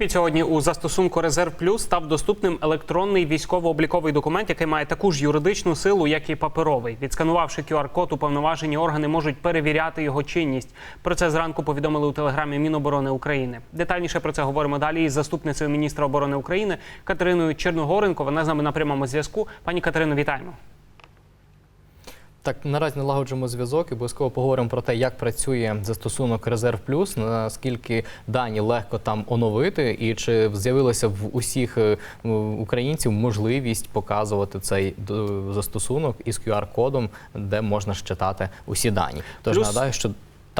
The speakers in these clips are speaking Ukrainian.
Від сьогодні у застосунку Резерв Плюс став доступним електронний військово-обліковий документ, який має таку ж юридичну силу, як і паперовий. Відсканувавши QR-код, уповноважені органи можуть перевіряти його чинність. Про це зранку повідомили у телеграмі Міноборони України. Детальніше про це говоримо далі із заступницею міністра оборони України Катериною Черногоренко. Вона з нами на прямому зв'язку. Пані Катерино, вітаємо. Так, наразі налагоджуємо зв'язок і обов'язково поговоримо про те, як працює застосунок Резерв Плюс, наскільки дані легко там оновити, і чи з'явилася в усіх е, українців можливість показувати цей д- застосунок із QR-кодом, де можна считати усі дані. Тож Плюс- нагадаю, що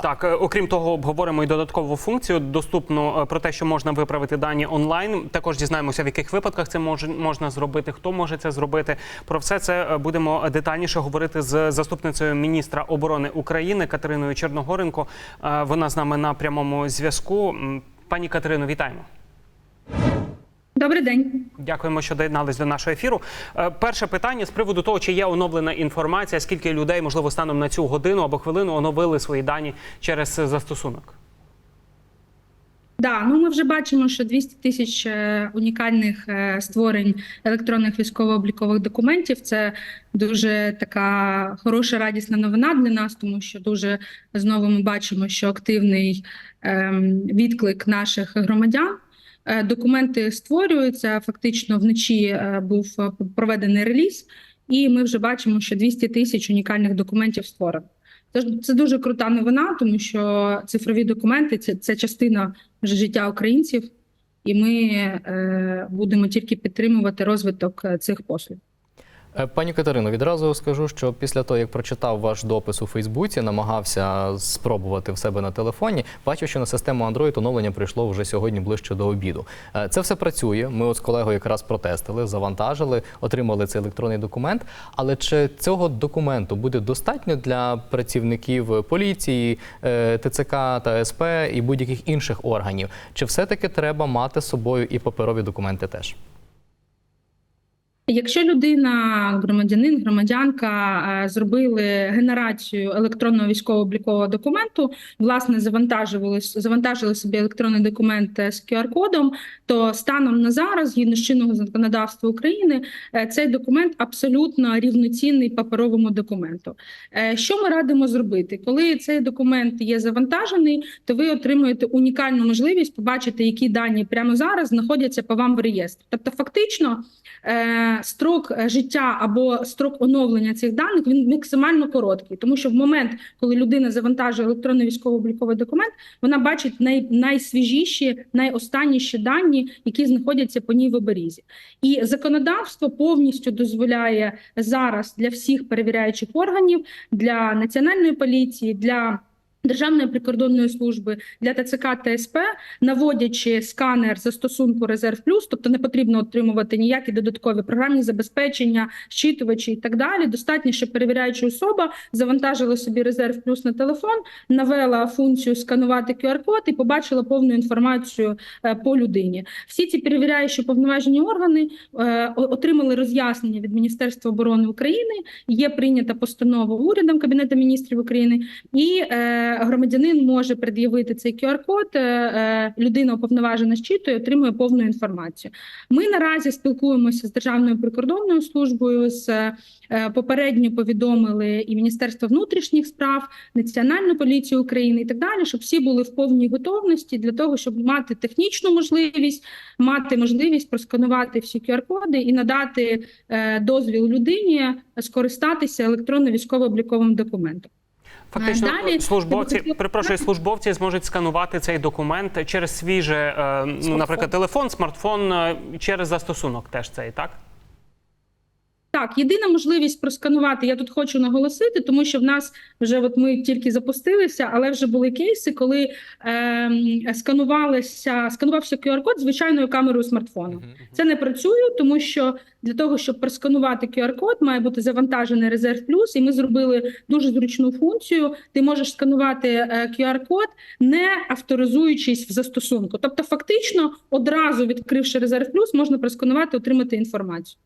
Так, е, окрім того, обговоримо і додаткову функцію, доступну е, про те, що можна виправити дані онлайн. Також дізнаємося, в яких випадках це може можна зробити, хто може це зробити. Про все це е, будемо детальніше говорити з заступницею міністра оборони України Катериною Черногоренко. Вона з нами на прямому зв'язку. Пані Катерино, вітаємо. Добрий день. Дякуємо, що доєднались до нашого ефіру. Е, Перше питання з приводу того, чи є оновлена інформація, скільки людей, можливо, станом на цю годину або хвилину оновили свої дані через е, застосунок. Да, ну ми вже бачимо, що 200 тисяч е, унікальних створень електронних військово-облікових документів це дуже така хороша радісна новина для нас, тому що дуже знову ми бачимо, що активний ем, відклик наших громадян. Е, Документи створюються. Фактично вночі е, був е, проведений реліз, і ми вже бачимо, що 200 тисяч унікальних документів створено. Тож це дуже крута новина, тому що цифрові документи це, це частина вже життя українців, і ми е, будемо тільки підтримувати розвиток цих послуг. Е, Пані Катерино, відразу скажу, що після того, як прочитав ваш допис у Фейсбуці, намагався спробувати в себе на телефоні, бачив, що на систему Android оновлення прийшло вже сьогодні ближче до обіду. Е, Це все працює. Ми от з колегою якраз протестили, завантажили, отримали цей електронний документ. Але чи цього документу буде достатньо для працівників поліції, е, ТЦК та СП і будь-яких інших органів? Чи все-таки треба мати з собою і паперові документи теж? Якщо людина, громадянин, громадянка е, зробили генерацію електронного військово-облікового документу, власне, завантажували завантажили собі електронний документ е, з QR-кодом, то станом на зараз, згідно з чинного законодавства України, е, цей документ абсолютно рівноцінний паперовому документу. Що ми радимо зробити? Коли цей документ є завантажений, то ви отримуєте унікальну можливість побачити, які дані прямо зараз знаходяться по вам в реєстрі. Тобто, фактично. Строк е, життя або строк оновлення цих даних він максимально короткий, тому що в момент, коли людина завантажує електронний військово-обліковий документ, вона бачить най, найсвіжіші, найостанніші дані, які знаходяться по ній в оберізі. І законодавство повністю дозволяє зараз для всіх перевіряючих органів, для національної поліції, для Державної прикордонної служби для ТЦК та СП, наводячи сканер застосунку Резерв Плюс, тобто не потрібно отримувати ніякі додаткові програмні забезпечення, щитувачі і так далі. Достатньо, що перевіряюча особа завантажила собі Резерв Плюс на телефон, навела функцію сканувати QR-код і побачила повну інформацію е, по людині. Всі ці перевіряючі повноважені органи е, отримали роз'яснення від Міністерства оборони України. Є прийнята постанова урядом Кабінету міністрів України, і е, громадянин може пред'явити цей QR-код. е, е, людина уповноважена щитує, отримує повну інформацію. Ми наразі спілкуємося з Державною прикордонною службою. з е, Попередньо повідомили і Міністерство внутрішніх справ, Національну поліцію України і так далі, щоб всі були в повній готовності для того, щоб мати технічну можливість, мати можливість просканувати всі QR-коди і надати дозвіл людині скористатися електронно військово-обліковим документом. Фактично, Далі- службовці, перепрошую, службовці зможуть сканувати цей документ через свіже, е, ну, наприклад, телефон, смартфон, е, через застосунок теж цей, так? Так, єдина можливість просканувати, я тут хочу наголосити, тому що в нас вже от ми тільки запустилися, але вже були кейси, коли ем, сканувалися, сканувався QR-код звичайною камерою смартфону. Це не працює, тому що для того, щоб просканувати QR-код, має бути завантажений резерв плюс, і ми зробили дуже зручну функцію. Ти можеш сканувати е, QR-код, не авторизуючись в застосунку. Тобто, фактично, одразу відкривши резерв плюс, можна просканувати, отримати інформацію.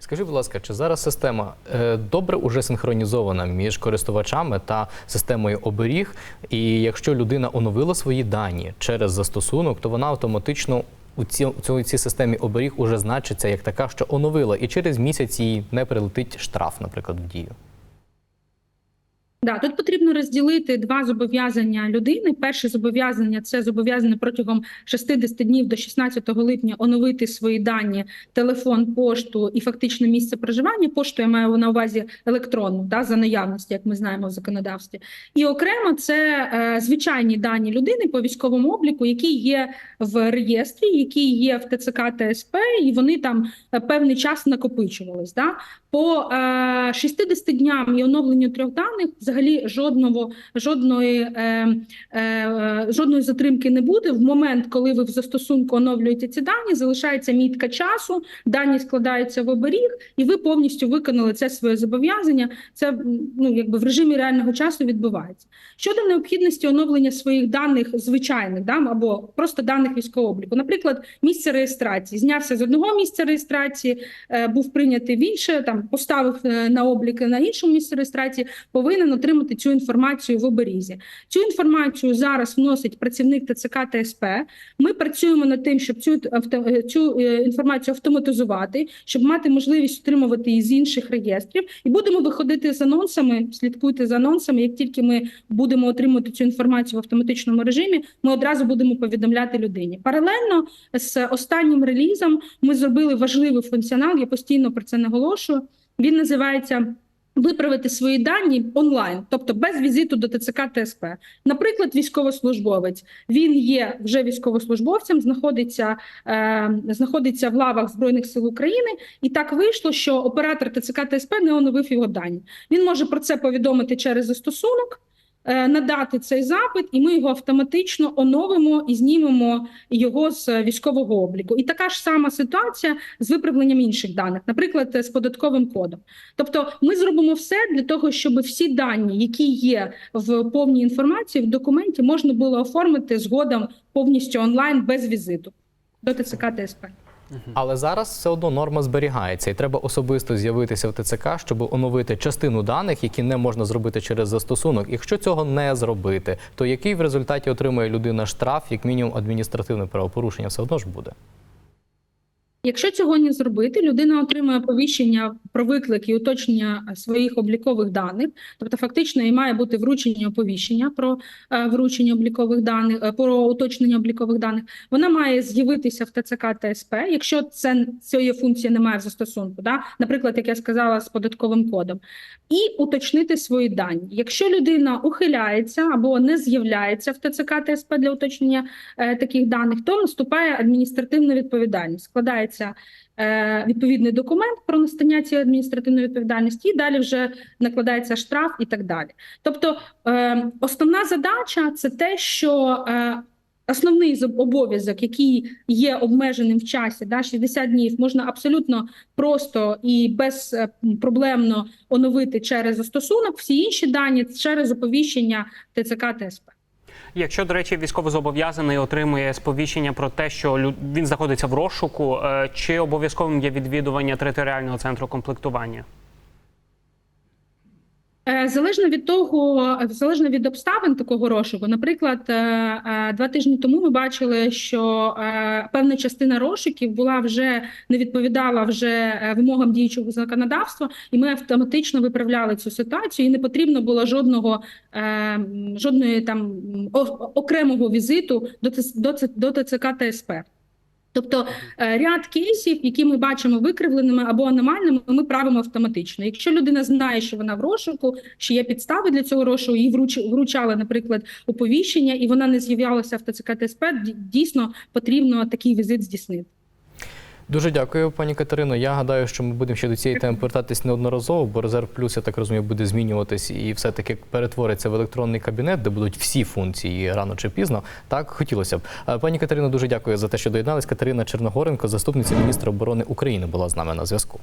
Скажіть, будь ласка, чи зараз система е, добре уже синхронізована між користувачами та системою оберіг? І якщо людина оновила свої дані через застосунок, то вона автоматично у цій, у цій- системі оберіг уже значиться як така, що оновила, і через місяць їй не прилетить штраф, наприклад, в дію. Да, тут потрібно розділити два зобов'язання людини. Перше зобов'язання це зобов'язання протягом 60 днів до 16 липня оновити свої дані, телефон, пошту і фактично місце проживання. Пошту я маю на увазі електронну, да, за наявності, як ми знаємо в законодавстві. І окремо це е, звичайні дані людини по військовому обліку, які є в реєстрі, які є в ТЦК ТСП, і вони там е, певний час накопичувались. Да? По е, 60 дням і оновленню трьох даних жодного жодної е, е, жодної затримки не буде. В момент, коли ви в застосунку оновлюєте ці дані, залишається мітка часу, дані складаються в оберіг, і ви повністю виконали це своє зобов'язання. Це ну якби в режимі реального часу відбувається. Щодо необхідності оновлення своїх даних звичайних, да, або просто даних військового обліку, наприклад, місце реєстрації знявся з одного місця реєстрації, е, був прийнятий в інше, там поставив е, на облік на іншому місці реєстрації, повинен отримати цю інформацію в оберізі. Цю інформацію зараз вносить працівник ТЦК ТСП. Ми працюємо над тим, щоб цю цю е, інформацію автоматизувати, щоб мати можливість отримувати її з інших реєстрів, і будемо виходити з анонсами. Слідкуйте за анонсами. Як тільки ми будемо отримувати цю інформацію в автоматичному режимі, ми одразу будемо повідомляти людині. Паралельно з останнім релізом ми зробили важливий функціонал. Я постійно про це наголошую. Він називається. Виправити свої дані онлайн, тобто без візиту до ТЦК ТСП. Наприклад, військовослужбовець він є вже військовослужбовцем, знаходиться, е, знаходиться в лавах Збройних сил України, і так вийшло, що оператор ТЦК ТСП не оновив його дані. Він може про це повідомити через застосунок, надати цей запит, і ми його автоматично оновимо і знімемо його з військового обліку. І така ж сама ситуація з виправленням інших даних, наприклад, з податковим кодом. Тобто, ми зробимо все для того, щоб всі дані, які є в повній інформації в документі, можна було оформити згодом повністю онлайн без візиту до ТЦК ТСП. Але зараз все одно норма зберігається, і треба особисто з'явитися в ТЦК, щоб оновити частину даних, які не можна зробити через застосунок. Якщо цього не зробити, то який в результаті отримує людина штраф, як мінімум адміністративне правопорушення, все одно ж буде. Якщо цього не зробити, людина отримує повіщення про виклик і уточнення своїх облікових даних, тобто фактично їй має бути вручення оповіщення про е, вручення облікових даних, е, про уточнення облікових даних. Вона має з'явитися в ТЦК ТСП, якщо це цієї функції немає в застосунку, да? наприклад, як я сказала, з податковим кодом, і уточнити свої дані. Якщо людина ухиляється або не з'являється в ТЦК ТСП для уточнення е, таких даних, то наступає адміністративна відповідальність. Складається відповідний документ про настання цієї адміністративної відповідальності, і далі вже накладається штраф і так далі. Тобто, е, основна задача це те, що е, Основний обов'язок, який є обмеженим в часі, да, 60 днів, можна абсолютно просто і безпроблемно оновити через застосунок. Всі інші дані через оповіщення ТЦК ТСП. Якщо, до речі, військовозобов'язаний отримує сповіщення про те, що він знаходиться в розшуку, е, чи обов'язковим є відвідування територіального центру комплектування? Е, Залежно від того, залежно від обставин такого розшуку. Наприклад, е, е, два тижні тому ми бачили, що певна частина розшуків була вже не відповідала вже вимогам діючого законодавства, і ми автоматично виправляли цю ситуацію. І не потрібно було жодного жодної там окремого візиту до ТЦК ТСП. Тобто е, ряд кейсів, які ми бачимо викривленими або аномальними, ми правимо автоматично. Якщо людина знає, що вона в розшуку, що є підстави для цього розшуку, вруч- вручали, наприклад, оповіщення, і вона не з'являлася в ТЦК ТСП, дійсно потрібно такий візит здійснити. Дуже дякую, пані Катерино. Я гадаю, що ми будемо ще до цієї теми повертатись неодноразово, бо резерв плюс, я так розумію, буде змінюватись і все-таки перетвориться в електронний кабінет, де будуть всі функції рано чи пізно. Так хотілося б. Е, Пані Катерино, дуже дякую за те, що доєднались. Катерина Черногоренко, заступниця міністра оборони України, була з нами на зв'язку.